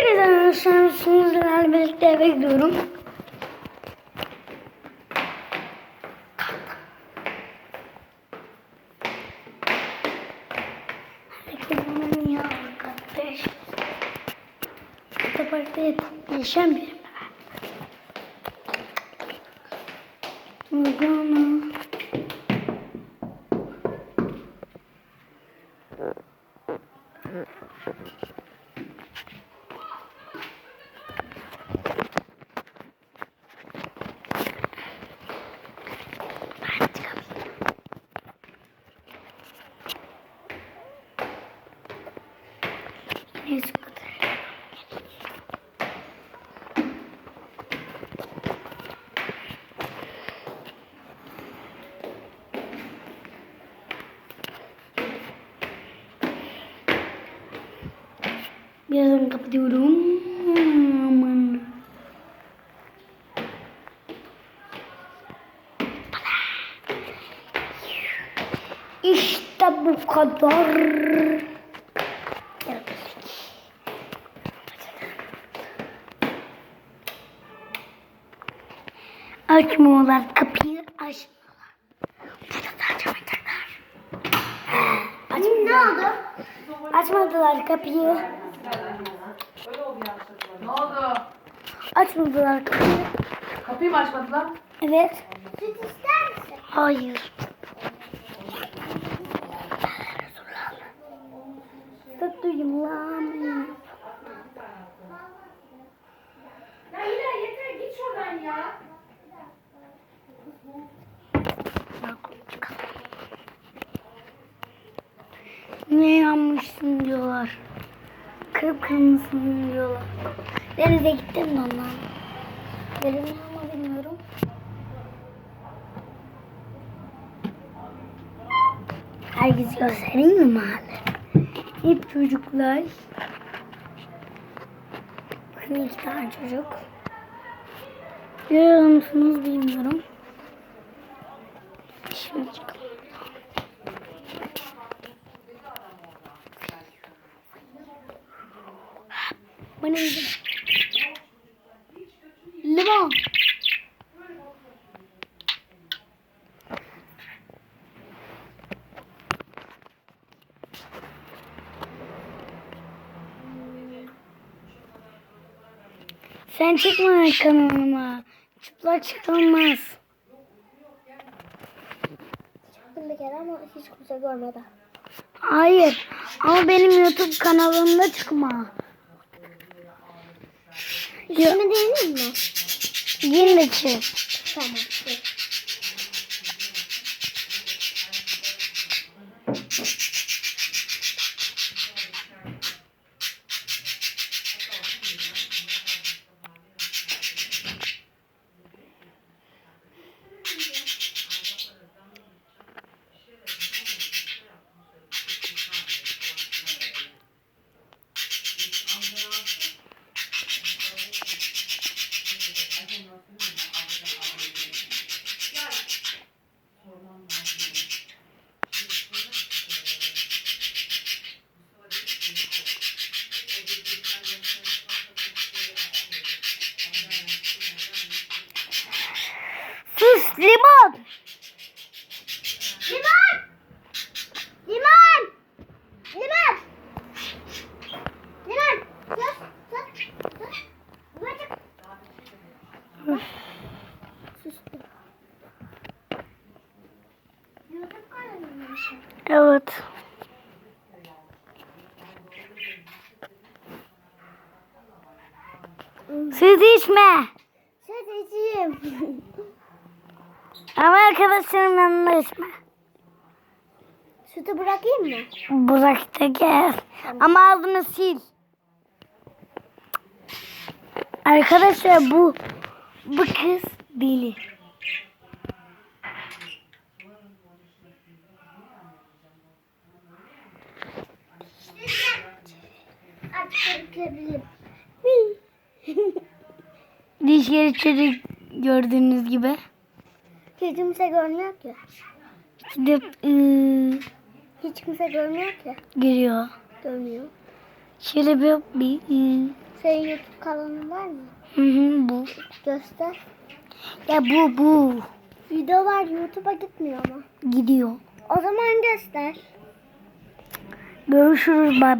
Arkadaşlar sizlerle birlikte eve gidiyorum. Herkes bana niye arkadaş? Birazdan kapatıyorum. Aman. İşte bu kadar. Açmıyorlar kapıyı açmıyorlar. Burada da açamadılar. Ne oldu? Açmadılar kapıyı. Ne oldu? Açmadılar kapıyı. Kapıyı mı açmadılar? Evet. Süt ister misin? Hayır. Tatlıyım lan. Ya yine yeter git şuradan ya. Ne yanmışsın diyorlar. Kıpkırmızısın diyorlar. Denize gittim mi ondan? Denize ama bilmiyorum. Herkes göstereyim mi mahalle? Hep çocuklar. Bakın iki tane çocuk. Görüyor musunuz bilmiyorum. Şimdi çıkalım. Neydi? Limon. Sen çıkma kanalıma. Çıplak çıkılmaz. Bir kere ama hiç kimse görmedi. Hayır. Ama benim YouTube kanalımda çıkma. İsmi değil mi? Yine çık. Tamam. Sus limon. Limon! Limon! Limon! Limon! Sus! Sus! Sus! Babacık. Sustum. Evet. Süt içme. Sedeciğim. Ama arkadaşlarım yanında içme. Sütü bırakayım mı? Bırak da gel. Ama ağzını sil. Arkadaşlar bu bu kız deli. Artık bırakabilirim. Diş yeri çocuk gördüğünüz gibi. Hiç kimse görmüyor ki. Gidip ıı, Hiç kimse görmüyor ki. giriyor. Görmüyor. Şöyle bir, bir Senin YouTube kanalın var mı? hı hı, bu. Göster. Ya bu bu Videolar YouTube'a gitmiyor ama. gidiyor. O zaman göster. Görüşürüz bay bay.